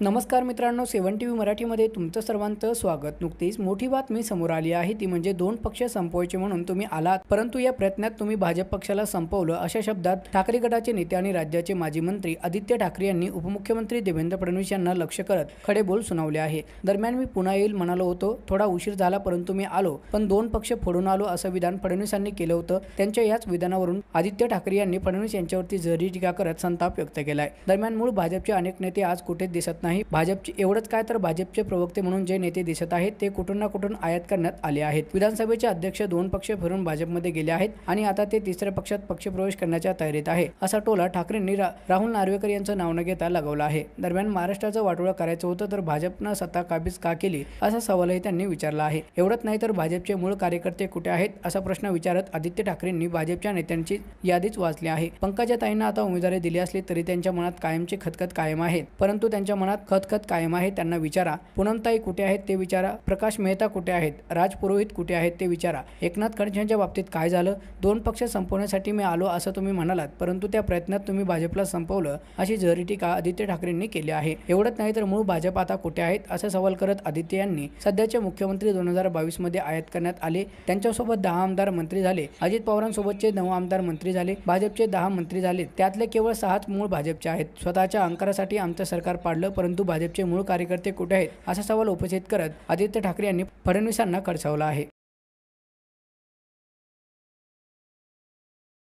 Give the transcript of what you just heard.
नमस्कार मित्रांनो सेवन T V मराठीमध्ये तुमचं सर्वांचं स्वागत. नुकतीच मोठी बातमी समोर आली आहे. ती म्हणजे दोन पक्ष संपवायचे म्हणून तुम्ही आलात. परंतु या प्रयत्नात तुम्ही भाजप पक्षाला संपवलं अशा शब्दात ठाकरे गटाचे नेते आणि राज्याचे माजी मंत्री आदित्य ठाकरे यांनी उपमुख्यमंत्री देवेंद्र फडणवीस यांना लक्ष करत खडे बोल सुनावले आहे. दरम्यान मी पुन्हा येईल म्हणालो होतो थोडा उशीर झाला परंतु मी आलो. पण दोन पक्ष फोडून आलो असं विधान फडणवीसांनी केलं होतं. त्यांच्या याच विधानावरून आदित्य ठाकरे यांनी फडणवीस यांच्यावरती जरी टीका करत संताप व्यक्त केलाय. दरम्यान मूळ भाजपचे अनेक नेते आज कुठेच दिसत नाही. भाजपचे एवढंच काय तर भाजपचे प्रवक्ते म्हणून जे नेते दिसत आहेत ते कुठून ना कुठून आयात करण्यात आले आहेत. विधानसभेचे अध्यक्ष दोन पक्ष फिरून भाजपमध्ये गेले आहेत आणि आता ते तिसऱ्या पक्षात पक्षप्रवेश करण्याच्या तयारीत आहे असा टोला ठाकरेंनी रा- राहुल नार्वेकर यांचं नाव न घेता लगावला आहे. दरम्यान महाराष्ट्राचं वाटोळं करायचं होतं तर भाजपनं सत्ता काबीज का केली असा सवालही त्यांनी विचारला आहे. एवढंच नाही तर भाजपचे मूळ कार्यकर्ते कुठे आहेत असा प्रश्न विचारत आदित्य ठाकरेंनी भाजपच्या नेत्यांची यादीच वाचली आहे. पंकजा ताईंना आता उमेदवारी दिली असली तरी त्यांच्या मनात कायमची खतखत कायम आहे परंतु त्यांच्या मनात खतखत कायम आहे त्यांना विचारा. पुनमताई कुठे आहेत ते विचारा. प्रकाश मेहता कुठे आहेत? राजपुरोहित कुठे आहेत ते विचारा. एकनाथ खडसेंच्या बाबतीत काय झालं? दोन पक्ष संपवण्यासाठी मी आलो असं तुम्ही म्हणालात परंतु त्या प्रयत्नात तुम्ही भाजपला संपवलं अशी झरी टीका आदित्य ठाकरेंनी केली आहे. एवढंच नाही तर मूळ भाजप आता कुठे आहेत असा सवाल करत आदित्य यांनी सध्याचे मुख्यमंत्री दोन हजार बावीसमध्ये आयात करण्यात आले. त्यांच्यासोबत दहा आमदार मंत्री झाले. अजित पवारांसोबतचे नऊ आमदार मंत्री झाले. भाजपचे दहा मंत्री झाले. त्यातले केवळ सहाच मूळ भाजपचे आहेत. स्वतःच्या अंकारासाठी आमचं सरकार पाडलं परंतु भाजपचे मूळ कार्यकर्ते कुठे आहेत? असा सवाल उपस्थित करत आदित्य ठाकरे यांनी फडणवीसांना खडसावला आहे.